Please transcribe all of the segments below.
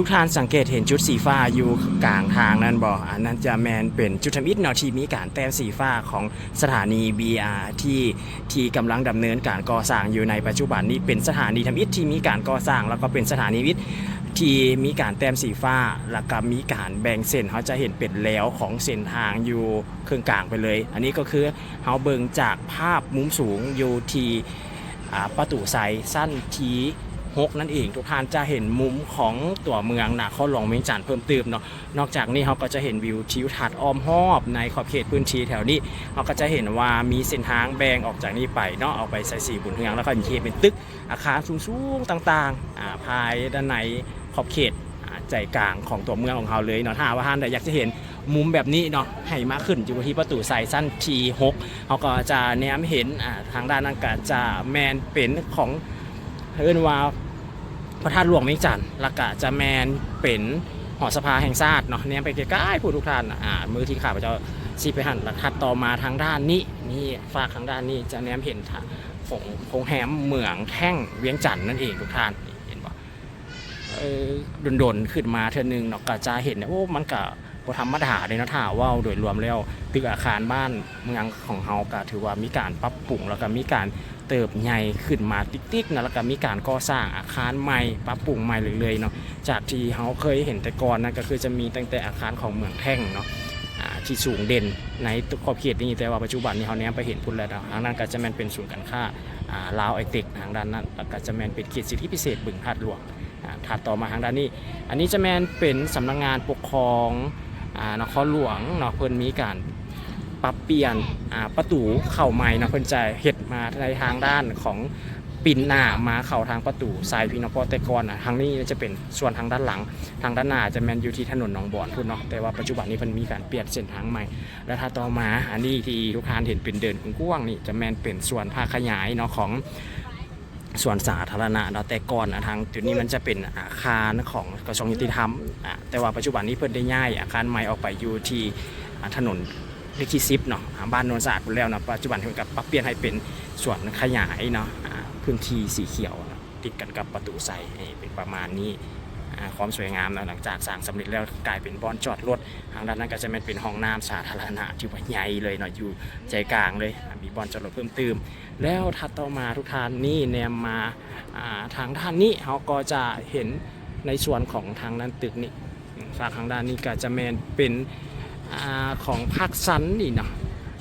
ทุกท่านสังเกตเห็นจุดสีฟ้าอยู่กลางทางนั่นบ่อันนั้นจะแมนเป็นจุดทำอิฐเนาะที่มีการแต้มสีฟ้าของสถานี BR ที่ที่กำลังดำเนินการก่อสร้างอยู่ในปัจจุบันนี้เป็นสถานีทำอิฐที่มีการก่อสร้าง แล้วก็เป็นสถานีวิทย์ที่มีการแต้มสีฟ้า แล้วก็มีการแบ่งเส้นเขาจะเห็นเป็นแล้วของเส้นทางอยู่เครื่องกลางไปเลย อันนี้ก็คือเฮาเบิ่งจากภาพมุมสูงอยู่ที่ประตูใสสั้นที หกนั่นเอง ทุกท่านจะเห็นมุมของตัวเมืองนาครหลวงเวียงจันทร์เพิ่มเติมเนาะนอกจากนี้เขาก็จะเห็นวิวทิวทัศน์อ้อมรอบในขอบเขตพื้นที่แถวนี้เขาก็จะเห็นว่ามีเส้นทางแบ่งออกจากนี้ไปเนาะเอาไปใส่สีบุญเฮืองแล้วก็มีเขตเป็นตึกอาคารสูงๆต่างๆาภายด้านในขอบเขตใจกลางของตัวเมืองของเขาเลยเนาะถ้าว่าท่านอยากจะเห็นมุมแบบนี้เนาะให้มากขึ้นอยู่ที่ประตูใสสั้นทีหกเขาก็จะแนมเห็นทางด้านนั้นก็จะแมนเป็นของเอิ้นว่า พระธาตุหลวงเวียงจันทร์ล้วก็จะแมนเป็นหอสภาแห่งชาติเนาะแนมไปใกล้ๆผู้ทุกท่านอ่ามือที่ข้าพเจ้าซีไปหันแล้วถัดต่อมาทางด้านนี้นี่ฝากทางด้านนี้จะแนมเห็นทางของโงแหมเหมืองแท่งเวียงจันทร์นั่นเองทุกท่านเห็นปะเออดนๆขึ้นมาเท่านึงเนาะก็จะเห็นเนี่ยโอ้มันก็บ่ธรรมดาเลยนะถ้าว่าโดยรวมแล้วตึกอาคารบ้านเมืองของเฮาก็ถือว่ามีการปรับปรุงแล้วก็มีการ เติบใหญ่ขึ้นมาติ๊กๆนะแล้วก็มีการก่อสร้างอาคารใหม่ปรับปรุงใหม่เรื่อยๆเนาะจากที่เฮาเคยเห็นแต่ก่อนนั่นก็คือจะมีตั้งแต่อาคารของเมืองแท่งเนาะที่สูงเด่นในขอบเขตนี้แต่ว่าปัจจุบันนี้เฮาแนมไปเห็นพุ่นแล้วเนาะทางนั้นก็จะแมนเป็นศูนย์การค้าลาวไอเทคทางด้านนั้นแล้วก็จะแมนเป็นเขตสิทธิพิเศษบึงพาดหลวงถัดต่อมาทางด้านนี้ อันนี้จะแมนเป็นสำนักงานปกครองอนครหลวงเนาะเพิ่นมีการ ปรับเปลี่ยนประตูเข้าใหม่นะเพิ่อนใจเฮ็ดมาในทางด้านของปินหน้ามาเข้าทางประตูสายพี่นพอแต่ก่อนอะทางนี้จะเป็นส่วนทางด้านหลัง ทางด้านหน้าจะแมนอยู่ที่ถนนหนองบอนพุ่นเนาะแต่ว่าปัจจุบันนี้เพิ่นมีการเปลี่ยนเส้นทางใหม่ และถ้าต่อมาอันนี้ที่ทุกท่านเห็นเป็นเดินกว้างนี่จะแมนเป็นส่วนภาคขยายเนาะของส่วนสาธารณะเนาะแต่ก่อนนะทางจุดนี้มันจะเป็นอาคารของกระทรวงยุติธรรมอะแต่ว่าปัจจุบันนี้เพิ่นได้ย้ายอาคารใหม่ออกไปอยู่ที่ถนน เลขที่ซิปเนาะบ้านโนนสะอาดพุ่นแล้วเนาะปัจจุบันเพิ่นก็ปรับเปลี่ยนให้เป็นส่วนขยายเนาะพื้นที่สีเขียวติดกันกับประตูใสเป็นประมาณนี้ความสวยงามเนาะหลังจากสร้างสำเร็จแล้วกลายเป็นบอนจอดรถทางด้านนั้นก็จะเป็นห้องน้ำสาธารณะที่ว่าใหญ่เลยเนาะอยู่ใจกลางเลยมีบอนจอดรถเพิ่มเติมแล้วถัดต่อมาทุกท่านนี่แนมมาอ่าทางด้านนี้เขาก็จะเห็นในส่วนของทางด้นตึกนี่ฝากทางด้านนี้ก็จะแมนเป็น ของภาคซันนี่เนาะ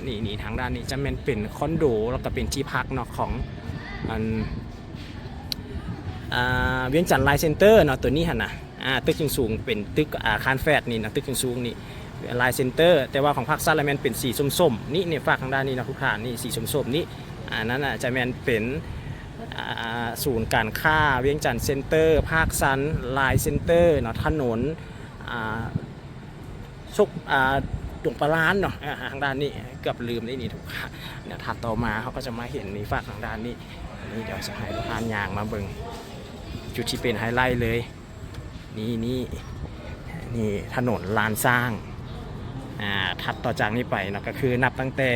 นี่นี่ทางด้านนี้จะแมนเป็นคอนโดแล้วก็เป็นที่พักเนาะของอันเวียงจันทร์ไลน์เซ็นเตอร์เนาะตัวนี้ฮะนะตึกสูงๆเป็นตึกอาคารแฟดนี่นะตึกสูงๆนี่ไลน์เซ็นเตอร์แต่ว่าของภาคซันไลน์แมนเป็นสีส้มๆนี่เนี่ยฝากทางด้านนี้นะทุกท่านนี่สีส้มๆนี่อันนั้นอะจะแมนเป็นศูนย์การค้าเวียงจันทร์เซ็นเตอร์ ภาคซันไลน์เซ็นเตอร์เนาะถนน อ่าสุกอ่าตรงปลาร้านเนาะอ่าทางด้านนี้เกือบลืมได้นี่ทุกท่านเนี่ยถัดต่อมาเขาก็จะมาเห็นนี่ฝากทางด้านนี้อันนี่เดี๋ยวจะให้ทุกท่านยางมาเบิ่งจุดที่เป็นไฮไลท์เลย นี่นี่นี่ถนนลานสร้างอ่าถัดต่อจากนี้ไปเนาะก็คือนับตั้งแต่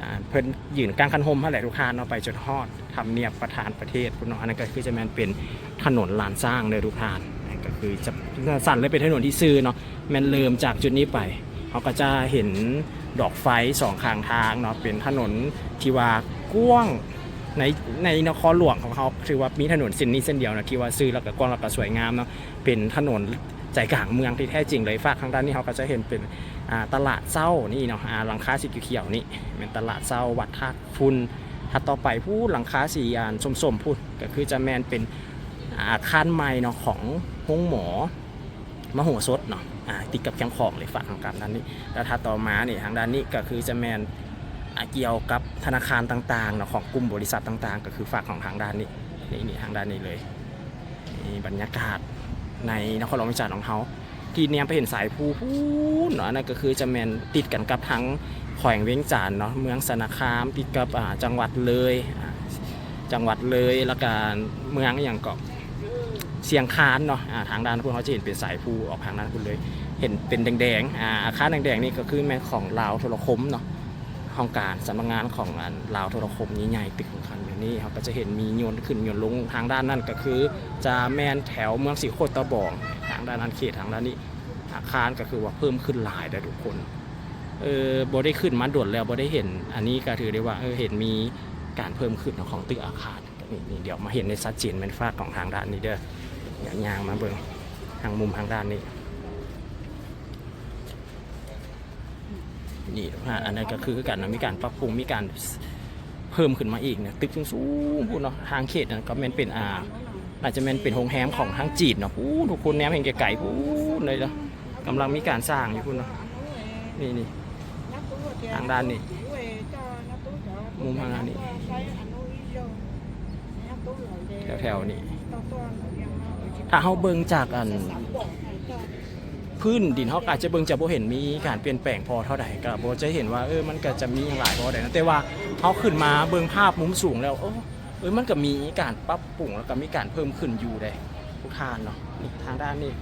อ่าเพิ่นยืนกลางคันโฮมเท่าไหร่ทุกท่าเนาะไปจนฮอดทำเนียบประธานประเทศพุ่นเนาะอันนั้นก็คือจะแมนเป็นถนนลานสร้างเลยทุกท่า คือจะสั่นเลยเป็นถนนที่ซื้อเนาะแมนเริ่มจากจุดนี้ไปเขาก็จะเห็นดอกไฟสองข้างทางเนาะเป็นถนนที่ว่ากว้างในในนครหลวงของเขาถือว่ามีถนนเส้นนี้เส้นเดียวนะที่ว่าซื้อแล้วก็กว้างแล้วก็สวยงามเนาะเป็นถนนใจกลางเมืองที่แท้จริงเลยฝากทางด้านนี้เขาก็จะเห็นเป็นตลาดเศร้านี่เนาะหลังคาสีเขียวนี่เป็นตลาดเศร้าวัดท่าฟุนถัดต่อไปผู้หลังคาสีอ่านส้มๆพูดก็คือจะแมนเป็นอาคารใหม่เนาะของ ห้องหมอมโหสถเนาะอ่าติดกับแคมป์ของเลยฝากทางการด้านนี้แล้วถัดต่อมาเนี่ทางด้านนี้ก็คือจะแมนเกี่ยวกับธนาคารต่างๆเนาะของกลุ่มบริษัทต่างๆ ก็คือฝากของทางด้านนี้นี่นี่ทางด้านนี้เลยนี่บรรยากาศในนครหลวงวิจารณ์ของเขาที่เนี่ยไปเห็นสายภูพูนเนาะนั่นก็คือจะแมนติดกันกับทั้งแขวงเวียงจันทน์เนาะเมืองสนาคามติดกับจังหวัดเลยจังหวัดเลยแล้วก็เมืองอย่างเกาะ เสียงคานเนาะทางด้านพวกเขาจะเห็นเป็นสายภูออกทางด้านคุณเลย เห็นเป็นแดงๆอาอาคารแดงๆนี่ก็คือแม่ของลาวโทรคมเนาะห้องการสำนักงานของลาวโทรคมนี้ใหญ่ตึกของคันแบบนี้เขาก็จะเห็นมีโยนขึ้นโยนลงทางด้านนั่นก็คือ จะแมนแถวเมืองสีโคตรตะบองอ่างด้านนั้นเขตทางด้านนี้ อาคารก็คือว่าเพิ่มขึ้นหลายได้ทุกคนเออบ่ได้ขึ้นมาด่วนแล้วบ่ได้เห็น อันนี้ก็ถือได้ว่าเออเห็นมีการเพิ่มขึ้นของตึกอาคารนี่เดี๋ยวมาเห็นในชัดเจนเป็นฟากของทางด้านนี้เด้อ อย่างยางมาเบิ่งทางมุมทางด้านนี้ นี่อันนั้นก็คือการมีการปรับปรุงมีการเพิ่มขึ้นมาอีกเนี่ยตึกสูงๆพูดเนาะทางเขตนะก็แมนเป็นอ่าอาจจะแมนเป็นโรงแรมของทางจีนเนาะพูดทุกคนแนมเห็นไกลๆพูดเลยเนาะกำลังมีการสร้างอยู่พูดเนาะนี่นี่ทางด้านนี้มุมทางด้านนี้แถวๆนี้ ถ้าเขาเบิ่งจากอันพื้นดินเขาอาจจะเบิ่งจะบ่เห็นมีการเปลี่ยนแปลงพอเท่าใดก็บ่จะเห็นว่าเออมันก็จะมีอย่างหลายพอใดนะแต่ว่าเขาขึ้นมาเบิ่งภาพมุมสูงแล้วเออเออมันก็มีการปรับปรุงแล้วก็มีการเพิ่มขึ้นอยู่ได้ทุกทานเนาะนี่ทางด้านนี้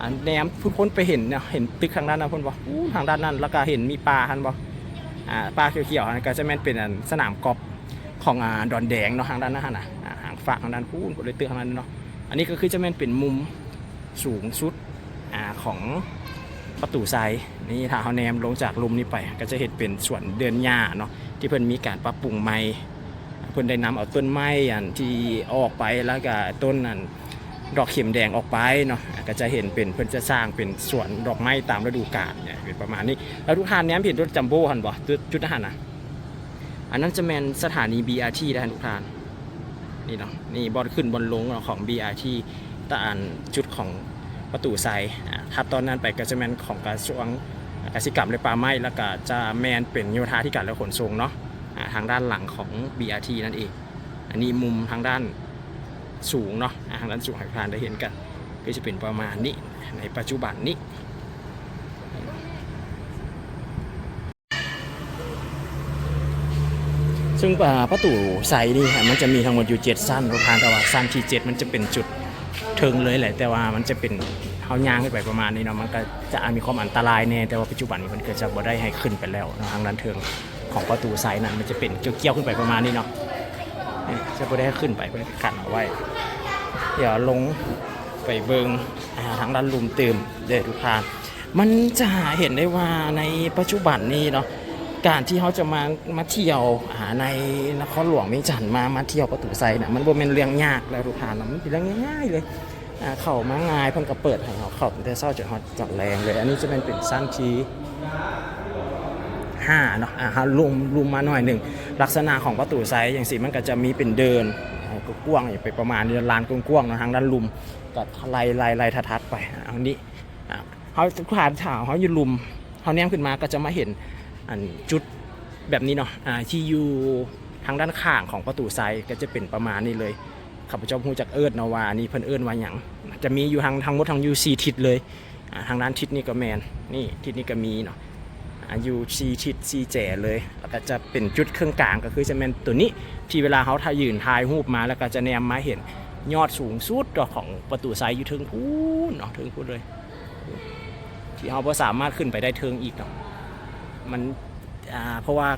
อันแนมพุ่นพ้นไปเห็นเนี่ยเห็นตึกทางด้านนั้นพุ่นบ่อู้ทางด้านนั้นแล้วก็เห็นมีปลาหันบ่อ่าปลาเขียวๆอันนก็จะแม่นเป็นอันสนามกอล์ฟของอ่าดอนแดงเนาะทางด้านนั้นน่ะอ่าหางฝากทางด้านพูนก็เลยตึกทางนั้นเนาะ อันนี้ก็คือจะแม่นเป็นมุมสูงสุดอของประตูไซนี่ถ้าเขาแนมลงจากลุมนี้ไป ก็จะเห็นเป็นส่วนเดินหญ้าเนาะที่เพิ่นมีการปรับปรุงใหม่เพิ่นได้นำเอาต้นไม้อันที่ออกไปแล้วก็ต้นนั้นดอกเข็มแดงออกไปเนาะก็จะเห็นเป็นเพิ่นจะสร้างเป็นสวนดอกไม้ตามฤดูกาลเนี่ยเป็นประมาณนี้ แล้วทุกท่านแนมเห็นรถจัมโบ้หันบ่จุดจุดอาหารนะอันนั้นจะแมนสถานี BRT ได้ทุกท่าน นี่เนาะนี่บอลขึ้นบอลลงของ BRT ตอันจุดของประตูไซถัดตอนนั้นไปก็จะแมนของกระทรวงกสิกรรมและป่าไม้แล้วก็จะแมนเป็นโยธาธิการและขนส่งเนาะทางด้านหลังของ BRT นั่นเอง อันนี้มุมทางด้านสูงเนาะทางด้านสูงให้พานได้เห็นกัน ก็จะเป็นประมาณนี้ในปัจจุบันนี้ ซึ่งประตูใสนี่ค่ะมันจะมีทั้งหมดอยู่ 7 สั้นประธานแต่ว่าสั้นที่ 7 มันจะเป็นจุดเทิงเลยแหละแต่ว่ามันจะเป็นเขาย่างขึ้นไปประมาณนี้เนาะมันก็จะมีความอันตรายแน่แต่ว่าปัจจุบันนี้มันเกิดจะบ่ได้ให้ขึ้นไปแล้วทางด้านเทิงของประตูใสนั้นมันจะเป็นเกี่ยวๆขึ้นไปประมาณนี้เนาะจะบ่ได้ให้ขึ้นไปเพื่อกันเอาไว้ เดี๋ยวลงไปเบิงทางด้านลุมเติมเด้อทุกทานมันจะเห็นได้ว่าในปัจจุบันนี้เนาะ การที่เขาจะมามาเที่ยวหาในนครหลวงเวียงจันมามาเที่ยวประตูไซนะมันบ่เป็นเรื่องยากแล้วทุกท่านะมันเป็นเรื่องง่ายๆเลยอ่าเข้ามาง่ายเพิ่นก็เปิดให้เขาเข้าตั้งแต่เช้าจนฮอดจอดแรงเลย อันนี้จะเป็นเป็นสั้นทีห้าเนาะอ่าฮะลุมลุมมาหน่อยหนึ่งลักษณะของประตูไซอย่างสิมันก็จะมีเป็นเดินกว้างอยู่ไปประมาณนี้ลานกว้างๆนะทางด้านลุมก็ไล่ไล่ไล่ทัดๆไปอันนี้เขาทุกท่านถามเขาอยู่ลุมเขาแนมขึ้นมาก็จะมาเห็น อันจุดแบบนี้เนาะอ่าที่อยู่ทางด้านข้างของประตูไซก็จะเป็นประมาณนี้เลยข้าพเจ้าพูดจากเอิร์ดนาวานี่เพิ่นเอิร์ดว่าหยังจะมีอยู่ทางทางมดทางยูซีทิศเลยทางด้านทิศนี่ก็แมนนี่ทิศนี่ก็มีเนาะอยูซีทิศซีแจเลยแล้วก็จะเป็นจุดเครื่องกลางก็คือจะเป็นตัวนี้ที่เวลาเขาถ่ายยืนถ่ายรูปมาแล้วก็จะแนมมาเห็นยอดสูงสุดของประตูไซอยู่ถึงพูนเนาะถึงพูนเลย ที่เขาสามารถขึ้นไปได้เทิงอีกเนาะ มันอ่าเพราะว่า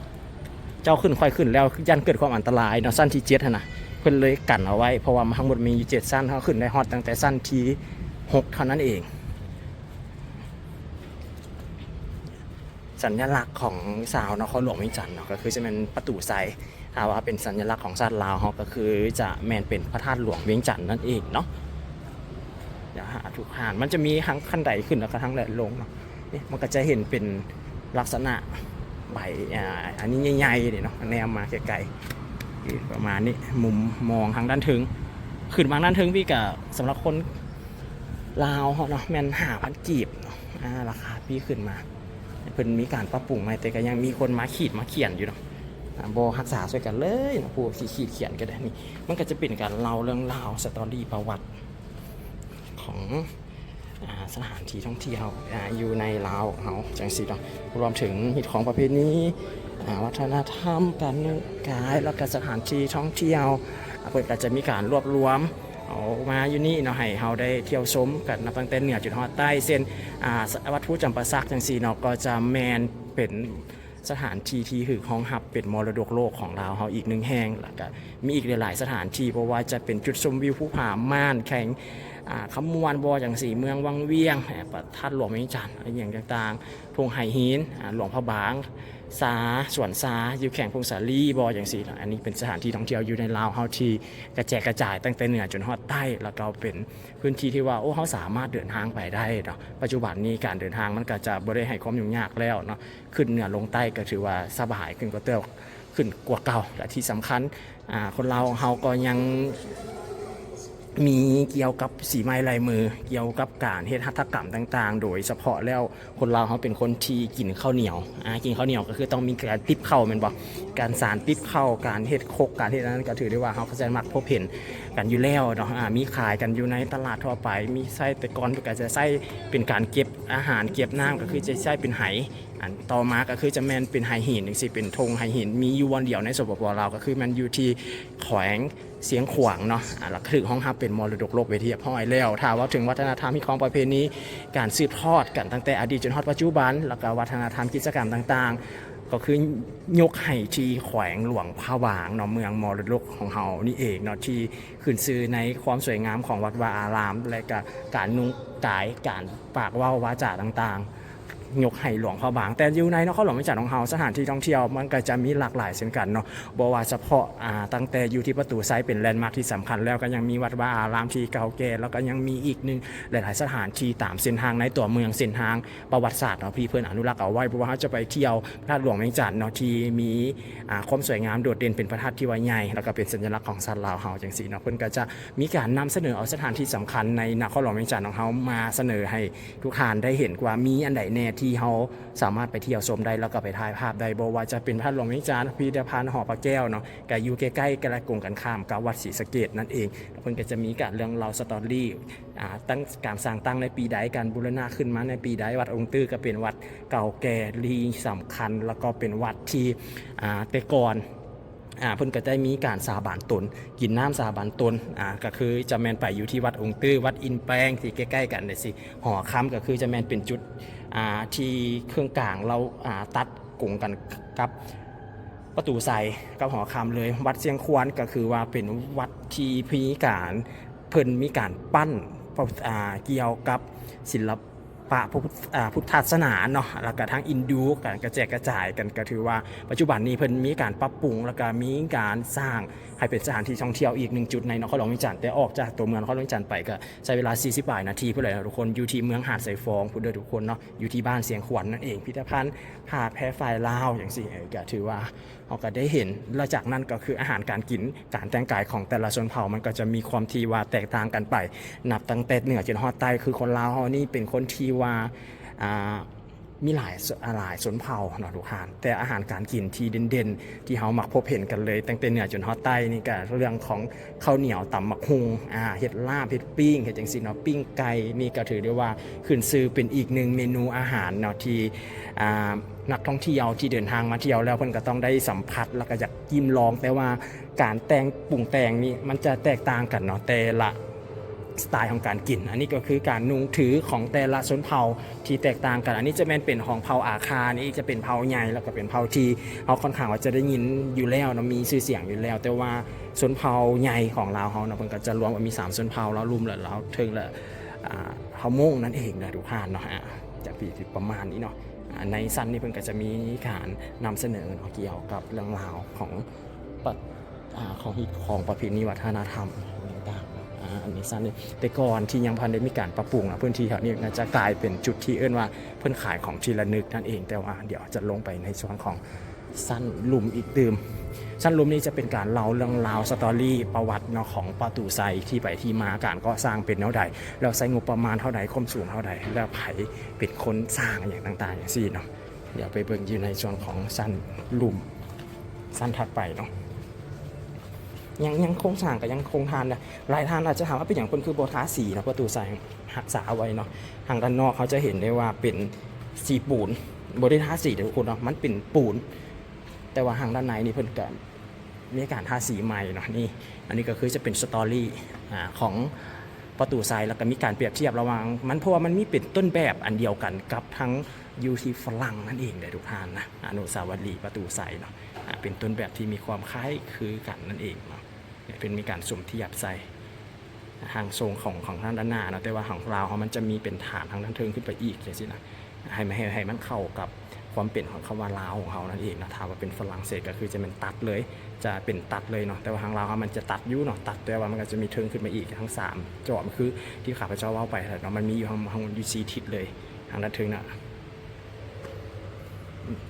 เจ้าขึ้นค่อยขึ้นแล้วยันเกิดความอันตรายเนาะสั้นที่เจ็ดนะเพิ่อนเลยกันเอาไว้ เพราะว่าทั้งหมดมีอยู่เจ็ดสั้นเขาขึ้นได้ฮอตตั้งแต่สั้นที่หกเท่านั้นเอง สัญลักษณ์ของสาวนครหลวงวียงจันทน์เนาะก็คือจะเป็นประตูไซถ้าว่าเป็นสัญลักษณ์ของชาติลาวเขาก็คือจะแมนเป็นพระธาตุหลวงเวียงจันทน์นั่นเองเนาะเดี๋ยวหาทุกหานมันจะมีทั้งขั้นใดขึ้นแล้วก็ทั้งแหลลงเนาะนี่มันก็จะเห็นเป็น ลักษณะใบอันนี้ใหญ่ๆเลยเนาะแนมมาไกลๆประมาณนี้มุมมองทางด้านถึง ขึ้นมาด้านถึงพี่กับสำหรับคนลาวเนาะแมนหาพันกีบเนาะราคาพี่ขึ้นมาเพิ่นมีการปรับปรุงใหม่แต่ก็ยังมีคนมาขีดมาเขียนอยู่เนาะอ่าบรักษาช่วยกันเลยนะผู้ขีดขีดเขียนก็ได้นี่มันก็จะเป็นการเล่าเรื่องราวสตอรี่ประวัติของ สถานที่ท่องเที่ยวออยู่ในลาวเฮาจังสีเนาะรวมถึงหิตของประเพณีวัฒนธรรมการแต่งกายแล้วก็สถานที่ท่องเที่ยวเพิ่นก็จะมีการรวบรวมเอามาอยู่นี่เนาะให้เฮาได้เที่ยวชมกันนับตั้งแต่เหนือจนฮอดใต้เส้นวัดผู้จำปาสักจังสีเนาะก็จะแมนเป็นสถานที่ที่หือห้องหับเป็นมรดกโลกของลาเฮาอีกหนึ่งแห่งแล้วก็มีอีกหลายๆสถานที่เพราะว่าจะเป็นจุดชมวิวภูผาม่านแข่ง คำมวนบออย่างสีเมืองวังเวียงประทัดหลวงเมียงจันอะไรอย่างต่างๆพงไหหินหลวงพระบางสาสวนสาอยู่แข่งพงสาลีบออย่างสี่อันนี้เป็นสถานที่ท่องเที่ยวอยู่ในลาวเฮาที่กระแจกกระจายตั้งแต่เหนือจนฮอดใต้แล้วก็เป็นพื้นที่ที่ว่าโอ้เขาสามารถเดินทางไปได้เนาะปัจจุบันนี้การเดินทางมันก็จะบ่ได้ให้ความยุ่งยากแล้วเนาะขึ้นเหนือลงใต้ก็ถือว่าสบายขึ้นกว่าเติมขึ้นกว่าเก่าและที่สำคัญคนเราวเฮาก็ยัง มีเกี่ยวกับสีไม้ลายมือ เกี่ยวกับการเฮ็ดหัตถกรรมต่าง ๆ โดยเฉพาะแล้วคนเราเขาเป็นคนที่กินข้าวเหนียวอ่ากินข้าวเหนียวก็คือต้องมีการติบเข้าแมันบอกการสารติบเข้าการเฮ็ดโคกการเฮ็ดนนั้นก็ถือได้ว่าเขาก็จะมักพบเห็นกันอยู่แล้วเนาะอ่ามีขายกันอยู่ในตลาดทั่วไป มีไส้แต่ก่อนก็จะไส้เป็นการเก็บอาหารเก็บน้ำก็คือจะใช้เป็นไหอันต่อมาก็คือจะแมนเป็นไหหินจังซี่เป็นธงไหหิน มีอยู่วันเดียวในสปปลาวก็คือมันอยู่ที่แขวงเสียงขวางเนาะอ่าหลักถึงห้องฮับเป็นมรดกโลกเวทีพ่อยแล้วถ้าว่าถึงวัฒนธรรมที่ของประเพณีการสืบทอดกันตั้งแต่อดีตจนฮอดปัจจุบัน แล้วก็วัฒนธรรมกิจกรรมต่างๆ ก็คือยกให้ที่แขวงหลวงพระวางเนาะเมืองมรดกของเฮานี่เองเนาะที่ขึ้นซื้อในความสวยงามของวัดวาอาราม และก็การนุ่งกายการปากว่าวาจาต่างๆ ยกให้หลวงพระบาง แต่อยู่ในนครหลวงวิจารณ์ของเฮาสถานที่ท่องเที่ยวมันก็จะมีหลากหลายเช่นกันเนาะบ่ว่าเฉพาะอ่าตั้งแต่อยู่ที่ประตูไซเป็นแลนด์มาร์คที่สำคัญแล้วก็ยังมีวัดวาอารามที่เก่าแก่แล้วก็ยังมีอีกหนึ่งหลาย ๆ สถานที่ตามเส้นทางในตัวเมืองเส้นทางประวัติศาสตร์เนาะพี่เพื่อนอนุรักษ์เอาไว้เพราะว่าเขาจะไปเที่ยวพระธาตุหลวงเวียงจันทน์เนาะที่มีอ่าความสวยงามโดดเด่นเป็นพระธาตุที่ว่าใหญ่แล้วก็เป็นสัญลักษณ์ของสัตว์ลาวเฮาจังซี่เนาะเพิ่อนก็จะมีการนำเสนอเอาสถานที่สำคัญในนครหลวงเวียงจันทน์ของเฮามาเสนอให้ทุกท่านได้เห็นว่ามีอันใดแน่ที่ที่เฮาสามารถไปเที่ยวชมได้แล้วก็ไปถ่ายภาพได้บ่ว่าจะเป็นพระหลวงวิจารณ์พิพิธภัณฑ์หอพระแก้วเนาะก็อยู่ใกล้ๆกันละกงกันข้ามกับวัดศรีสะเกดนั่นเองเพิ่นก็จะมีการเรื่องเราสตอรี่ตั้งการสร้างตั้งในปีใดการบูรณะขึ้นมาในปีใดวัดองค์ตื้อก็เป็นวัดเก่าแก่ลีสำคัญ แล้วก็เป็นวัดที่แต่ก่อนอ่าเพิ่นก็ได้มีการสาบานตน กินน้ำสาบานตนอ่าก็คือจะแมนไปอยู่ที่วัดองค์ตื้อวัดอินแปงที่ใกล้ๆกันเลยสิหอค้ำก็คือจะแมนเป็นจุด ที่เครื่องกลางเราตัดกงกันกับประตูใสกับหอคำเลย วัดเชียงควานก็คือว่าเป็นวัดที่พิการเพิ่นมีการปั้นเกี่ยวกับศิลปะพระพุทธศาสนาเนาะแล้วก็ทั้งอินดูการกระแจกกระจายกันก็ถือว่าปัจจุบันนี้เพิ่นมีการปรับปรุงแล้วก็มีการสร้างให้เป็นสถานที่ท่องเที่ยวอีกหนึ่งจุดในนครหลวงวิจารณ์แต่ออกจากตัวเมืองนครหลวงวิจารณ์ไปก็ใช้เวลา 40บาทนาทีเพื่อเลยทุกคนอยู่ที่เมืองหาดไซฟองพูดเด้อทุกคนเนาะอยู่ที่บ้านเสียงขวัญนั่นเองพิพิธภัณฑ์หาดแพรไฟลาวอย่างสี่เออก็ถือว่า เอาก็ได้เห็นแล้วจากนั้นก็คืออาหารการกินการแต่งกายของแต่ละชนเผ่ามันก็จะมีความที่ว่าแตกต่างกันไป นับตั้งแต่เหนือจนฮอดใต้คือคนลาวเฮานี่เป็นคนที่ว่าอ่า มีหลายหลายชนเผ่าเนาะทุกท่านแต่อาหารการกินที่เด่นๆ ที่เฮามักพบเห็นกันเลยตั้งแต่เหนือจนฮอดใต้นี่ก็เรื่องของข้าวเหนียวตำมักฮุงอ่าเห็ดลาบเห็ดปิ้งเห็ดจังซี่เนาะปิ้งไก่นี่ก็ถือได้ว่าขึ้นชื่อเป็นอีกหนึ่งเมนูอาหารเนาะที่อ่านักท่องเที่ยวที่เดินทางมาเที่ยวแล้วเพิ่นก็ต้องได้สัมผัสแล้วก็อยากกินลองแต่ว่าการแต่งปรุงแต่งนี่มันจะแตกต่างกันเนาะแต่ละ สไตล์ของการกิน อันนี้ก็คือการนุ่งถือของแต่ละชนเผ่าที่แตกต่างกัน อันนี้จะแม่นเป็นของเผ่าอาคานี่จะเป็นเผ่าใหญ่แล้วก็เป็นเผ่าที่เขาค่อนข้างว่าจะได้ยินอยู่แล้วเนาะมีชื่อเสียงอยู่แล้ว แต่ว่าชนเผ่าใหญ่ของเราวเขาเนาะเพิ่นก็จะรวมว่ามี3ชนเผ่าแล้วรุมแล้วเราถึงละอ่าเผ่าโม่งนั่นเองนะทุกท่านเนาะอ่าจะปีประมาณนี้เนาะในสั้นนี่เพิ่นก็จะมีการนำเสนอเนาะเกี่ยวกับเรื่องราวของปอ่าของของประเพณีวัฒนธรรม อันนี้สั้นเลยแต่ก่อนที่ยังพันได้มีการปรับปรุงนะพื้นที่แถวนี้น่าจะกลายเป็นจุดที่เอิ้นว่าเพื่อนขายของที่ระนึกนั่นเองแต่ว่าเดี๋ยวจะลงไปในส่วนของสั้นลุมอีกดื่มสั้นลุมนี้จะเป็นการเล่าเรื่องราวสตอรี่ประวัติเนาะของประตูไซที่ไปที่มาการก่อสร้างเป็นเท่าใดแล้วใช้งบประมาณเท่าใดความสูงเท่าใดแล้วไผเป็นคนสร้างอย่างต่างๆอย่างซี่เนาะเดี๋ยวไปเบิ่งอยู่ในส่วนของสั้นลุมสั้นถัดไปเนาะ ยังยังคงสร้างก็ยังคงทานนะหลายท่านอาจจะถามว่าเป็นอย่างคนคือโบทาสีนะประตูใส่หักษาเอาไว้เนาะทางด้านนอกเขาจะเห็นได้ว่าเป็นสีปูนโบได้ทาสีเดี๋ยวทุกคนเนาะมันเป็นปูน แต่ว่าทางด้านในนี่เพิ่นก็มีการทาสีใหม่เนาะนี่อันนี้ก็คือจะเป็นสตอรี่ของประตูไซแล้วก็มีการเปรียบเทียบระหว่างมันเพราะว่ามันมีเป็นต้นแบบอันเดียวกันกับทั้งยูทีฝรั่งนั่นเองเลยทุกท่านนะอนุสาวรีย์ประตูไซเนาะเป็นต้นแบบที่มีความคล้ายคือกันนั่นเองเนาะ เป็นมีการสุ่มที่หยบใส่ทางทรงของของทางด้านหน้าเนาะแต่ว่าของลาวเขามันจะมีเป็นฐานทางด้านเทิงขึ้นไปอีกอย่างนี้นะให้มันให้ให้มันเข้ากับความเป็นของคำว่าลาวของเขานั่นเองนะถ้าว่าเป็นฝรั่งเศสก็คือจะเป็นตัดเลย จะเป็นตัดเลยเนาะแต่ว่าทางลาวเขามันจะตัดยุ่เนาะตัดแต่ว่ามันก็จะมีเทิงขึ้นมาอีกทั้งสามจอมคือที่ข้าพเจ้าว่าไปเนาะมันมีอยู่ทางทางยูซีทิศเลยทางด้านเทิงน่ะ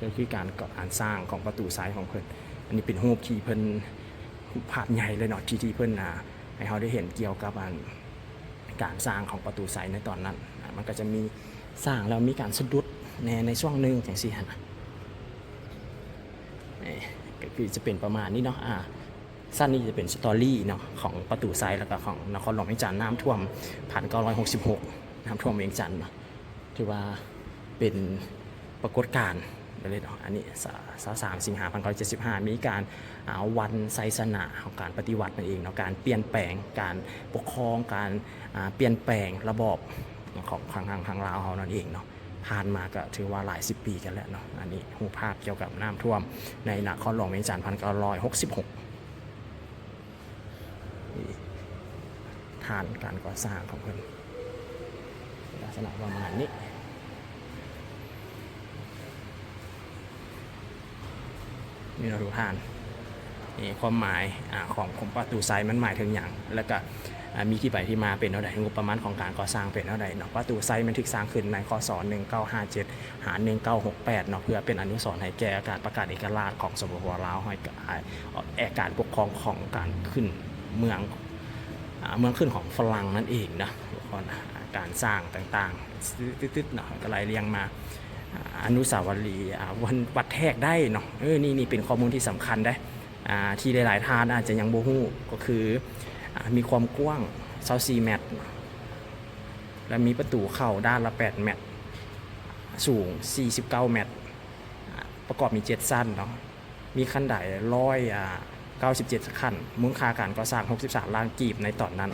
ก็คือการก่อการสร้างของประตูซ้ายของเพิ่นอันนี้เป็นรูปที่เพิ่น ภาพใหญ่เลยเนาะที่ที่เพิ่นอ่าให้เขาได้เห็นเกี่ยวกับอันการสร้างของประตูไซในตอนนั้น มันก็จะมีสร้างแล้วมีการสะดุดในในช่วงหนึ่งอย่างสี่ฮะนะนี่ก็คือจะเป็นประมาณนี้เนาะอ่าสั้นนี้จะเป็นสตอรี่เนาะของประตูไซแล้วก็ของนครหลวงเวียงจันทร์น้ำท่วมผ่าน966 น้ำท่วมเวียงจันทร์เนาะถือว่าเป็นปรากฏการณ์ ไปเลยเนาะอันนี้สาสาสามสิงหาพันเก้าเจ็ดสิบห้ามีการอ่าวันไซสนาของการปฏิวัตินั่นเองเนาะการเปลี่ยนแปลงการปกครองการาเปลี่ยนแปลงระบอบของทางทางทางลาวเขานั่นเองเนาะผ่านมาก็ถือว่าหลายสิบปีกันแล้วเนาะอันนี้รูภาพเกี่ยวกับน้ำท่วมในนครหลวงเวียงจันทร์พันเก้าร้อยหกสิบหกฐานการก่อสร้างของเพิ่นลักษณะประมาณนี้ นี่เราดูฐานนี่ความหมายอของของประตูไซมันหมายถึงอย่าง แล้วก็มีที่ไปที่มาเป็นเท่าไหร่งบประมาณของการก่อสร้างเป็นเท่าไหร่เนาะประตูไซมันถูกสร้างขึ้นในคศ1957 หาร 1968เนาะเพื่อเป็นอนุสรณ์ให้แก่การประกาศเอกราชของสปปลาวให้แอกการปกครองของการขึ้นเมืองเมืองขึ้นของฝรั่งนั่นเองนะทุกคนอ่าการสร้างต่างๆตึ๊ดๆเนาะก็ไล่เรียงมา อนุสาวรีย์วันวัดแทกได้เนาะเออนี่นี่เป็นข้อมูลที่สำคัญได้ที่หลายๆท่านอาจจะยังโบฮู้ก็คืออมีความกว้าง24เมตรและมีประตูเข้าด้านละ8เมตรสูง 49เมตรประกอบมี 7 สั้นเนาะมีขั้นใดร้อยอ่า97ขั้นมูลค่าการก่อสร้าง 63 ล้านกีบในตอนนั้น